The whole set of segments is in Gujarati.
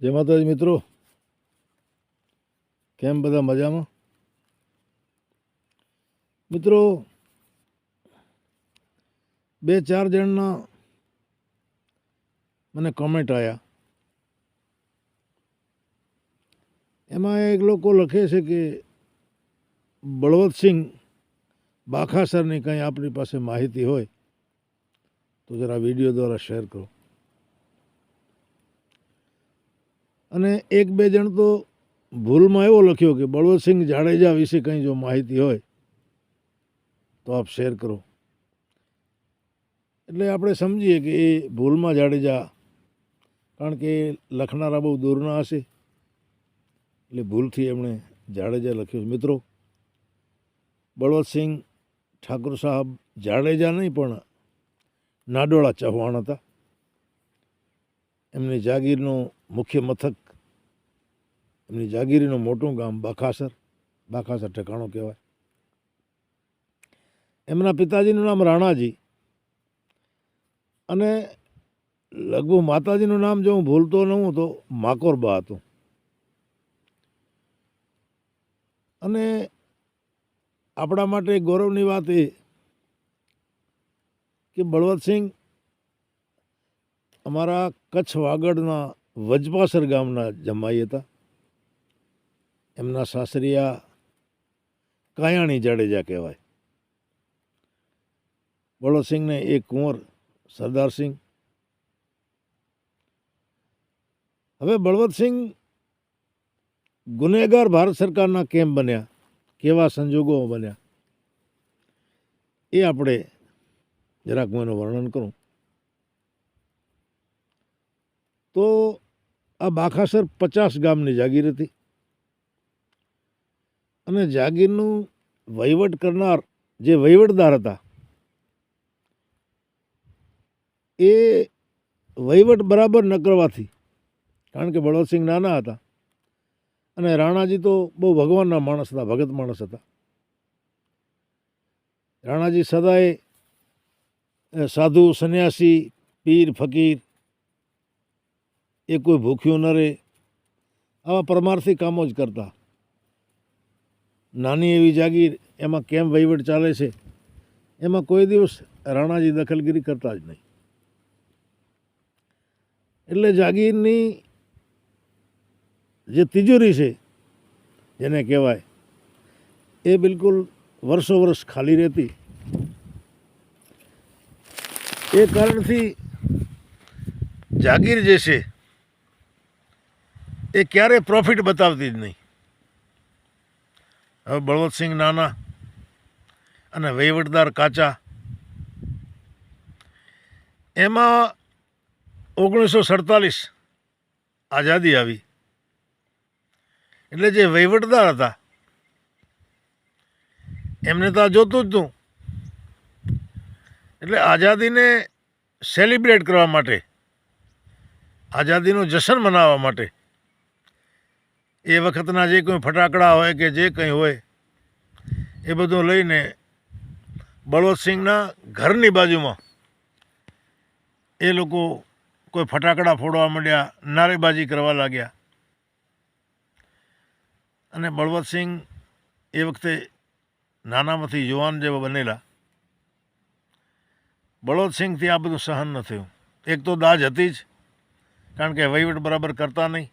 જય માતાજી મિત્રો. કેમ બધા મજામાં? મિત્રો, બે ચાર જણના મને કોમેન્ટ આવ્યા એમાં એક લોકો લખે છે કે બળવંતસિંહ બાખાસરની કંઈ આપણી પાસે માહિતી હોય, તો જરા વીડિયો દ્વારા શેર કરો. અને એક બે જણ તો ભૂલમાં એવો લખ્યો કે બળવંતસિંહ જાડેજા વિશે કંઈ જો માહિતી હોય, તો આપ શેર કરો. એટલે આપણે સમજીએ કે એ ભૂલમાં જાડેજા, કારણ કે લખનારા બહુ દૂરના હશે. એટલે ભૂલથી એમણે જાડેજા લખ્યું મિત્રો, બળવંતસિંહ ઠાકુર સાહેબ જાડેજા નહીં, પણ નાડોળા ચૌહાણ હતા. એમની જાગીરનું મુખ્ય મથક એમની જાગીરીનું મોટું ગામ બાખાસર બાખાસર ઠેકાણું કહેવાય. એમના પિતાજીનું નામ રાણાજી અને લગભગ માતાજીનું નામ જો હું ભૂલતો ન હું તો માકોરબા હતું. અને આપણા માટે ગૌરવની વાત એ કે બળવંતસિંહ અમારા કચ્છ વાગડના વજપાસર ગામના જમાઈ હતા. એમના સાસરિયા કાયાણી જાડેજા કહેવાય. બળવંતસિંહને એક કુંવર સરદારસિંહ હવે બળવંતસિંહ ગુનેગાર ભારત સરકારના કેમ બન્યા? કેવા સંજોગો બન્યા? એ આપણે જરાક હું એનું વર્ણન કરું. તો આ બાખાસર પચાસ ગામની જાગીર હતી. અને જાગીરનું વહીવટ કરનાર જે વહીવટદાર હતા, એ વહીવટ બરાબર ન કરવાથી, કારણ કે બળવંતસિંહ નાના હતા અને રાણાજી તો બહુ ભગવાનના માણસ હતા, ભગત માણસ હતા. રાણાજી સદાય સાધુ, સંન્યાસી, પીર, ફકીર, એ કોઈ ભૂખ્યું ન રહે, આવા પરમાર્થી કામો જ કરતા. નાની એવી જાગીર એમાં કેમ વહીવટ ચાલે છે? એમાં કોઈ દિવસ રાણાજી દખલગીરી કરતા જ નહીં. એટલે જાગીરની જે તિજોરી છે, જેને કહેવાય, એ બિલકુલ વર્ષો વર્ષ ખાલી રહેતી. એ કારણથી જાગીર જે છે, એ ક્યારેય પ્રોફિટ બતાવતી જ નહીં. હવે બળવંતસિંહ નાના અને વહીવટદાર કાચા. એમાં ઓગણીસો સડતાલીસ આઝાદી આવી. એટલે જે વહીવટદાર હતા, એમને તો આ જોતું જ હતું એટલે આઝાદીને સેલિબ્રેટ કરવા માટે, આઝાદીનો જશન મનાવવા માટે એ વખતના જે કોઈ ફટાકડા હોય કે જે કંઈ હોય, એ બધું લઈને બળવંતસિંહના ઘરની બાજુમાં એ લોકો કોઈ ફટાકડા ફોડવા માંડ્યા, નારેબાજી કરવા લાગ્યા. અને બળવંતસિંહ એ વખતે નાનામાંથી યુવાન જેવા બનેલા. બળવંતસિંહથી આ બધું સહન ન થયું. એક તો દાજ હતી જ, કારણ કે વહીવટ બરાબર કરતા નહીં.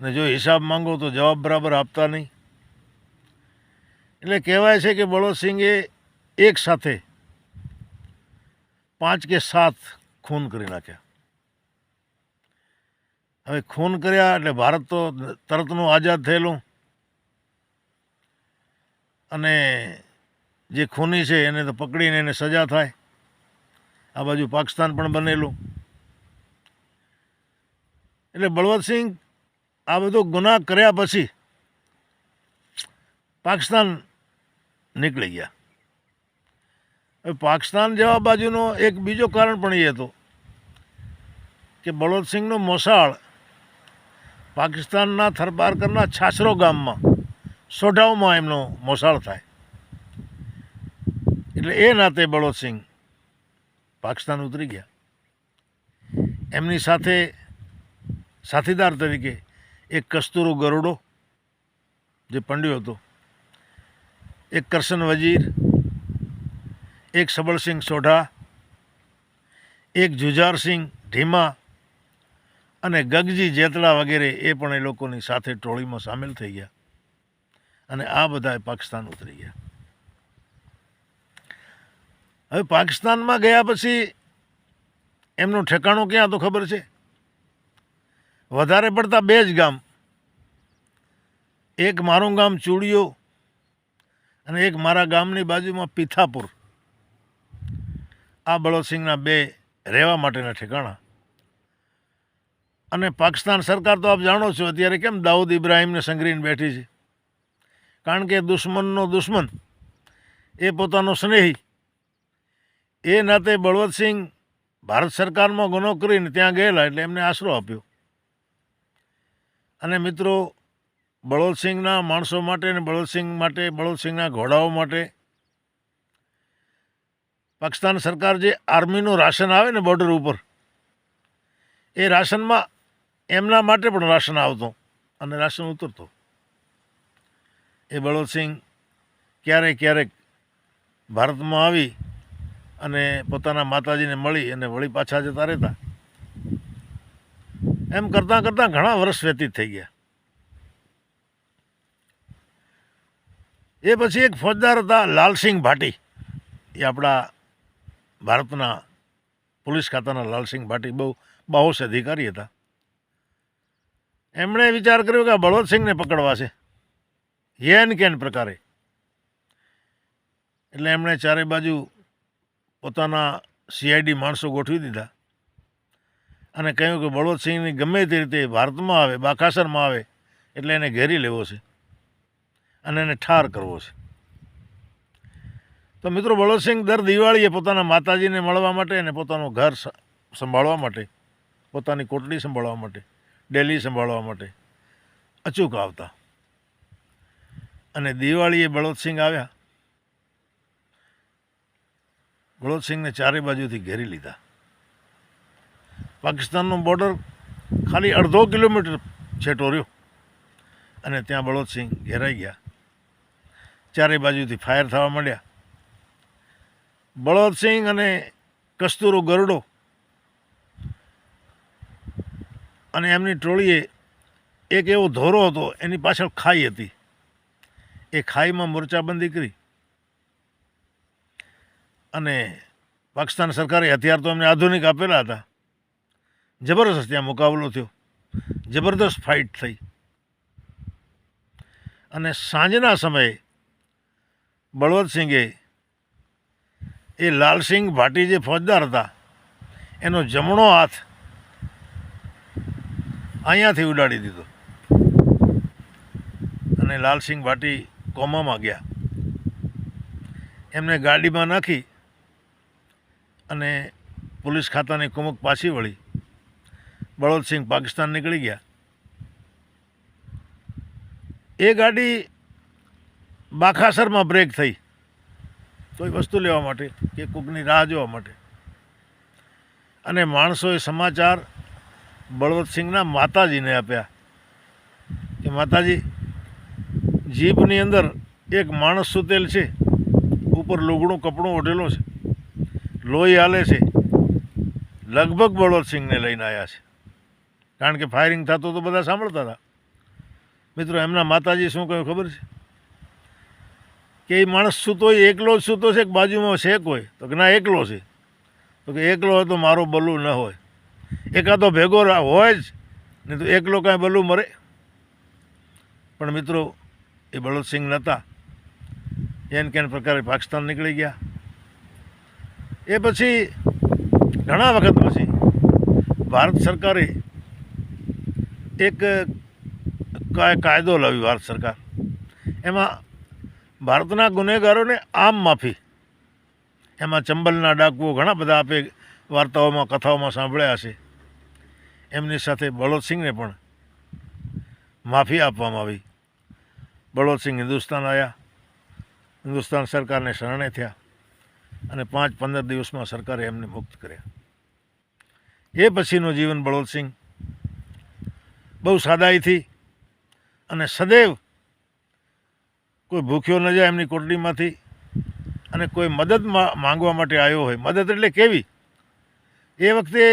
ને જો હિસાબ માંગો તો જવાબ બરાબર આપતા નહીં. એટલે કહેવાય છે કે બળવંતસિંહે એક સાથે પાંચ કે સાત ખૂન કરી નાખ્યા. હવે ખૂન કર્યા એટલે ભારત તો તરતનું આઝાદ થયેલું. અને જે ખૂની છે એને તો પકડીને એને સજા થાય. આ બાજુ પાકિસ્તાન પણ બનેલું. એટલે બળવંતસિંહ આ બધો ગુનાહ કર્યા પછી પાકિસ્તાન નીકળી ગયા. હવે પાકિસ્તાન જવા બાજુનો એક બીજો કારણ પણ એ હતો કે બળવંતસિંહનો મોસાળ પાકિસ્તાનના થરબારકરના છાસરો ગામમાં સોઢાઓમાં એમનો મોસાળ થાય. એટલે એ નાતે બળવંતસિંહ પાકિસ્તાન ઉતરી ગયા. એમની સાથે સાથીદાર તરીકે એક કસ્તુરો ગરુડો, જે પંડ્યો હતો. એક કરશન વજીર, એક સબળસિંહ સોઢા, એક જુજારસિંહ ઢીમા અને ગગજી જેતળા વગેરે એ પણ એ લોકોની સાથે ટોળીમાં સામેલ થઈ ગયા અને આ બધા પાકિસ્તાન ઉતરી ગયા. હવે પાકિસ્તાનમાં ગયા પછી એમનું ઠેકાણું ક્યાં તો ખબર છે? વધારે પડતા બે જ ગામ. એક મારું ગામ ચૂડિયો અને એક મારા ગામની બાજુમાં પિથાપુર. આ બળોદસિંહના બે રહેવા માટેના ઠેકાણા. અને પાકિસ્તાન સરકાર તો આપ જાણો છો, અત્યારે કેમ દાઉદ ઇબ્રાહિમને સંગ્રહીને બેઠી છે? કારણ કે દુશ્મનનો દુશ્મન, એ પોતાનો સ્નેહી. એ નાતે બળવંતસિંહ ભારત સરકારમાં ગુનો કરીને ત્યાં ગયેલા એટલે એમને આશરો આપ્યો. અને મિત્રો, બળવંતસિંહના માણસો માટે અને બળોદસિંહ માટે બળોદસિંહના ઘોડાઓ માટે પાકિસ્તાન સરકાર જે આર્મીનું રાશન આવે ને બોર્ડર ઉપર, એ રાશનમાં એમના માટે પણ રાશન આવતું અને રાશન ઉતરતું. એ બળવતસિંહ ક્યારેક ક્યારેક ભારતમાં આવી અને પોતાના માતાજીને મળી અને વળી પાછા જતા રહેતા. એમ કરતાં કરતાં ઘણા વર્ષ વ્યતીત થઈ ગયા. એ પછી એક ફોજદાર હતા, લાલસિંહ ભાટી. એ આપણા ભારતના પોલીસ ખાતાના લાલસિંહ ભાટી, બહુ બાહોશ અધિકારી હતા. એમણે વિચાર કર્યો કે બળવંતસિંહને પકડવા છે. યેન કેન પ્રકારે. એટલે એમણે ચારે બાજુ પોતાના સીઆઈડી માણસો ગોઠવી દીધા. અને કહ્યું કે બળવંતસિંહની ગમે તે રીતે ભારતમાં આવે, બાકાસરમાં આવે, એટલે એને ઘેરી લેવો છે અને એને ઠાર કરવો છે. તો મિત્રો, બળવંતસિંહ દર દિવાળીએ પોતાના માતાજીને મળવા માટે અને પોતાનું ઘર સંભાળવા માટે, પોતાની કોટડી સંભાળવા માટે, ડેલી સંભાળવા માટે અચૂક આવતા. અને દિવાળીએ બળવંતસિંહ આવ્યા. બળવંતસિંહને ચારે બાજુથી ઘેરી લીધા. પાકિસ્તાનનો બોર્ડર ખાલી અડધો કિલોમીટર છેટો રહ્યો. અને ત્યાં બળવંતસિંહ ઘેરાઈ ગયા. ચારે બાજુથી ફાયર થવા માંડ્યા. બળવંતસિંહ અને કસ્તુરો ગરડો અને એમની ટોળીએ એક એવો ધોરો હતો, એની પાછળ ખાઈ હતી. એ ખાઈમાં મોરચાબંધી કરી. અને પાકિસ્તાન સરકારે હથિયાર તો એમને આધુનિક આપેલા હતા. જબરદસ્ત ત્યાં મુકાબલો થયો. જબરદસ્ત ફાઇટ થઈ. અને સાંજના સમયે બળવંતસિંહે એ લાલસિંહ ભાટી જે ફોજદાર હતા, એનો જમણો હાથ અહીંયાથી ઉડાડી દીધો. અને લાલસિંહ ભાટી કોમામાં ગયા. એમને ગાડીમાં નાખી અને પોલીસ ખાતાની કુમક પાછી વળી. બળવંતસિંહ પાકિસ્તાન નીકળી ગયા. એ ગાડી બાખાસરમાં બ્રેક થઈ. કોઈ વસ્તુ લેવા માટે કે કોકની રાહ જોવા માટે. અને માણસોએ સમાચાર બળવંતસિંહના માતાજીને આપ્યા. કે માતાજી જીપની અંદર એક માણસ સૂતેલ છે, ઉપર લુગડું, કપડું ઓઢેલું છે, લોહી હાલે છે. લગભગ બળવંતસિંહને લઈને આવ્યા છે. કારણ કે ફાયરિંગ થતું તો બધા સાંભળતા હતા. મિત્રો, એમના માતાજી શું કહ્યું ખબર છે? કે એ માણસ સૂતો હોય, એકલો જ સૂતો છે, કે બાજુમાં શેક હોય? તો કે ના, એકલો છે. તો કે એકલો હોય તો મારો બલું ન હોય. એકાદો ભેગો હોય જ, નહીં તો એકલો કાંઈ બલું મરે. પણ મિત્રો, એ બળવંતસિંહ નહોતા એન કેન પ્રકારે પાકિસ્તાન નીકળી ગયા. એ પછી ઘણા વખત પછી ભારત સરકારે એક કાય- કાયદો લાવ્યો ભારત સરકાર. એમાં ભારતના ગુનેગારોને આમ માફી. એમાં ચંબલના ડાકુઓ ઘણા બધા આપે વાર્તાઓમાં, કથાઓમાં સાંભળ્યા હશે. એમની સાથે બળવંતસિંહને પણ માફી આપવામાં આવી. બળવંતસિંહ હિન્દુસ્તાન આવ્યા હિન્દુસ્તાન સરકારને શરણે થયા અને પાંચ પંદર દિવસમાં સરકારે એમને મુક્ત કર્યા. એ પછીનું જીવન બળવંતસિંહ બહુ સાદાઈથી અને સદૈવ કોઈ ભૂખ્યો ન જાય એમની કોટડીમાંથી અને કોઈ મદદ માંગવા માટે આવ્યો હોય. મદદ એટલે કેવી? એ વખતે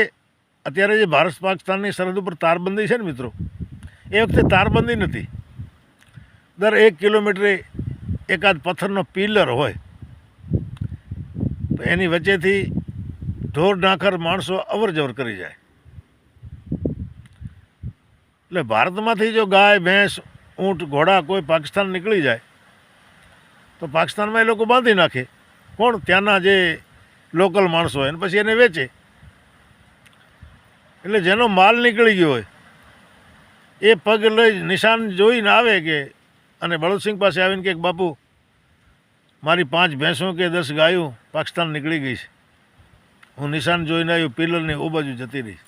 અત્યારે જે ભારત પાકિસ્તાનની સરહદ ઉપર તારબંધી છે ને મિત્રો, એ વખતે તારબંધી નથી. દર એક કિલોમીટરે એકાદ પથ્થરનો પિલર હોય. તો એની વચ્ચેથી ઢોર ઢાંખર માણસો અવર જવર કરી જાય. એટલે ભારતમાંથી જો ગાય, ભેંસ, ઊંટ, ઘોડા કોઈ પાકિસ્તાન નીકળી જાય, તો પાકિસ્તાનમાં એ લોકો બાંધી નાખે. કોણ? ત્યાંના જે લોકલ માણસો હોય પછી એને વેચે. એટલે જેનો માલ નીકળી ગયો હોય, એ પગ લઈ નિશાન જોઈને આવે કે, અને બળદસિંહ પાસે આવીને કે, બાપુ, મારી પાંચ ભેંસો કે દસ ગાયો પાકિસ્તાન નીકળી ગઈ છે. હું નિશાન જોઈને આવ્યું, પિલરની ઓ બાજુ જતી રહી.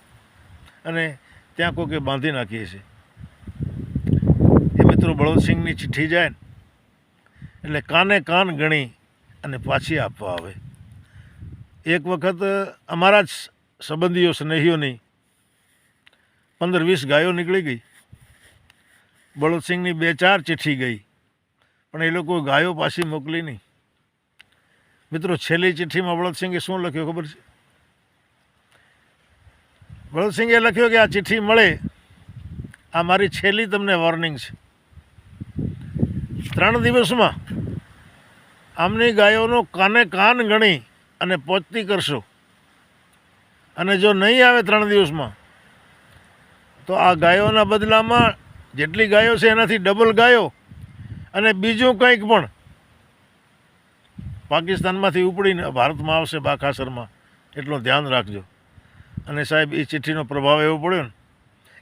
અને ત્યાં કોકે બાંધી નાખીએ છીએ એ મિત્રો બળવંતસિંહની ચિઠ્ઠી જાય એટલે કાને કાન ગણી અને પાછી આપવા આવે. એક વખત અમારા જ સંબંધીઓ, સ્નેહીઓની પંદર વીસ ગાયો નીકળી ગઈ. બળવંતસિંહની બે ચાર ચિઠ્ઠી ગઈ, પણ એ લોકો ગાયો પાછી મોકલી નહીં. મિત્રો, છેલ્લી ચિઠ્ઠીમાં બળવતસિંહે શું લખ્યું ખબર છે? બળવતસિંહે લખ્યું કે આ ચિઠ્ઠી મળે, આ મારી છેલ્લી તમને વોર્નિંગ છે. ત્રણ દિવસમાં આમની ગાયોનો કાને કાન ગણી અને પહોંચતી કરશો. અને જો નહીં આવે ત્રણ દિવસમાં, તો આ ગાયોના બદલામાં જેટલી ગાયો છે એનાથી ડબલ ગાયો અને બીજું કંઈક પણ પાકિસ્તાનમાંથી ઉપડીને ભારતમાં આવશે બાખાસરમાં. એટલું ધ્યાન રાખજો. અને સાહેબ, એ ચિઠ્ઠીનો પ્રભાવ એવો પડ્યો ને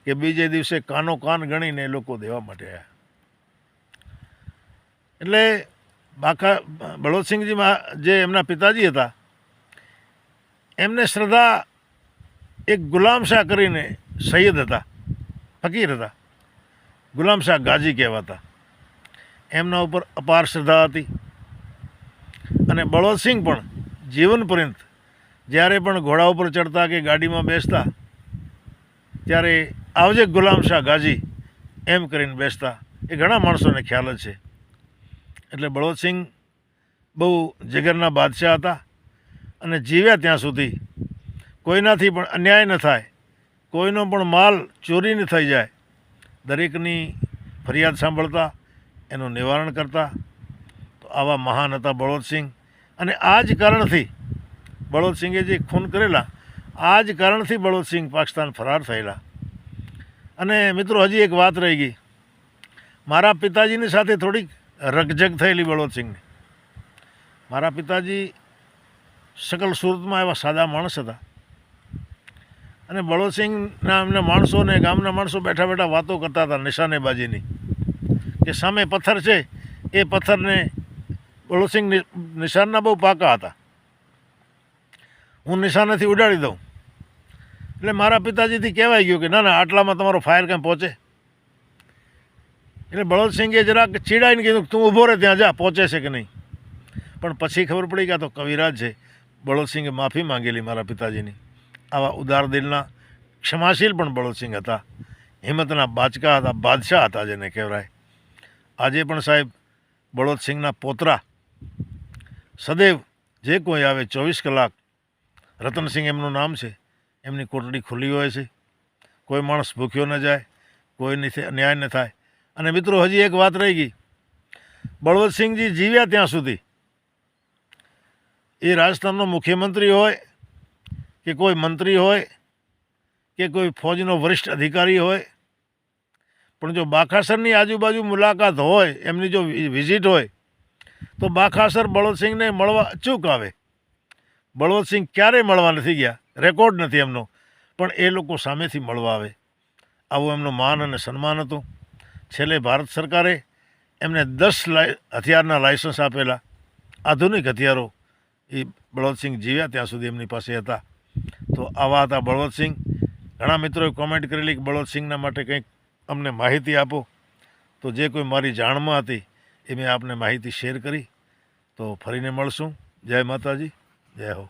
કે બીજે દિવસે કાનો કાન ગણીને લોકો દેવા માટે આવ્યા એટલે બાખા બળવતસિંહજી જે એમના પિતાજી હતા, એમને શ્રદ્ધા એક ગુલામ શાહ કરીને સૈયદ હતા, ફકીર હતા. ગુલામ શાહ ગાજી કહેવાતા. એમના ઉપર અપાર શ્રદ્ધા હતી. અને બળવતસિંહ પણ જીવન પર્યંત જ્યારે પણ ઘોડા ઉપર ચડતા કે ગાડીમાં બેસતા, ત્યારે આવજે ગુલામ શાહ ગાજી એમ કરીને બેસતા, એ ઘણા માણસોને ખ્યાલ જ છે. એટલે બળવતસિંહ બહુ જગરના બાદશાહ હતા અને જીવ્યા ત્યાં સુધી. કોઈનાથી પણ અન્યાય ન થાય, કોઈનો પણ માલ ચોરી ન થઈ જાય. દરેકની ફરિયાદ સાંભળતા, એનું નિવારણ કરતા. તો આવા મહાન હતા બળવતસિંહ અને આ જ કારણથી બળવતસિંહે જે ખૂન કરેલા, આ જ કારણથી બળવતસિંહ પાકિસ્તાન ફરાર થયેલા. અને મિત્રો, હજી એક વાત રહી ગઈ. મારા પિતાજીની સાથે થોડીક રગઝગ થયેલી બળવંતસિંહની મારા પિતાજી સકલ સુરતમાં એવા સાદા માણસ હતા. અને બળવતસિંહના એમના માણસોને ગામના માણસો બેઠા બેઠા વાતો કરતા હતા નિશાનેબાજીની, કે સામે પથ્થર છે, એ પથ્થરને બળવંતસિંહ નિશાનના બહુ પાકા હતા. હું નિશાનેથી ઉડાડી દઉં. એટલે મારા પિતાજીથી કહેવાય ગયું કે, ના ના, આટલામાં તમારો ફાયર કંઈ પહોંચે? એટલે બળવતસિંહે જરાક ચીડાઈને કીધું તું ઊભો રહે, ત્યાં જા, પહોંચે છે કે નહીં? પણ પછી ખબર પડી કે આ તો કવિરાજ છે. બળવતસિંહે માફી માંગેલી મારા પિતાજીની. આવા ઉદાર દિલના ક્ષમાશીલ પણ બળવતસિંહ હતા. હિંમતના બાચકા હતા, બાદશાહ હતા જેને કહેવાય. આજે પણ સાહેબ બળવતસિંહના પોતરા સદૈવ જે કોઈ આવે ચોવીસ કલાક રતનસિંહ એમનું નામ છે. એમની કોટડી ખુલ્લી હોય છે. કોઈ માણસ ભૂખ્યો ન જાય કોઈની ન્યાય ન થાય. અને મિત્રો, હજી એક વાત રહી ગઈ. બળવતસિંહજી જીવ્યા ત્યાં સુધી. એ રાજસ્થાનનો મુખ્યમંત્રી હોય, કે કોઈ મંત્રી હોય, કે કોઈ ફૌજનો વરિષ્ઠ અધિકારી હોય, પણ જો બાખાસરની આજુબાજુ મુલાકાત હોય, એમની જો વિઝિટ હોય, તો બાખાસર બળવતસિંહને મળવા અચૂક આવે. બળવતસિંહ ક્યારેય મળવા નથી ગયા? રેકોર્ડ નથી એમનો. પણ એ લોકો સામેથી મળવા આવે. આવું એમનું માન અને સન્માન હતું. છેલ્લે ભારત સરકારે એમને દસ લાઈ હથિયારના લાયસન્સ આપેલા. આધુનિક હથિયારો એ બળવતસિંહ જીવ્યા ત્યાં સુધી એમની પાસે હતા. તો આવા હતા બળવંતસિંહ. ઘણા મિત્રોએ કોમેન્ટ કરેલી કે બળવંતસિંહના માટે કંઈક અમને માહિતી આપો. તો જે કોઈ મારી જાણમાં હતી એ મેં આપને માહિતી શેર કરી. તો ફરીને મળશું. જય માતાજી. જય હો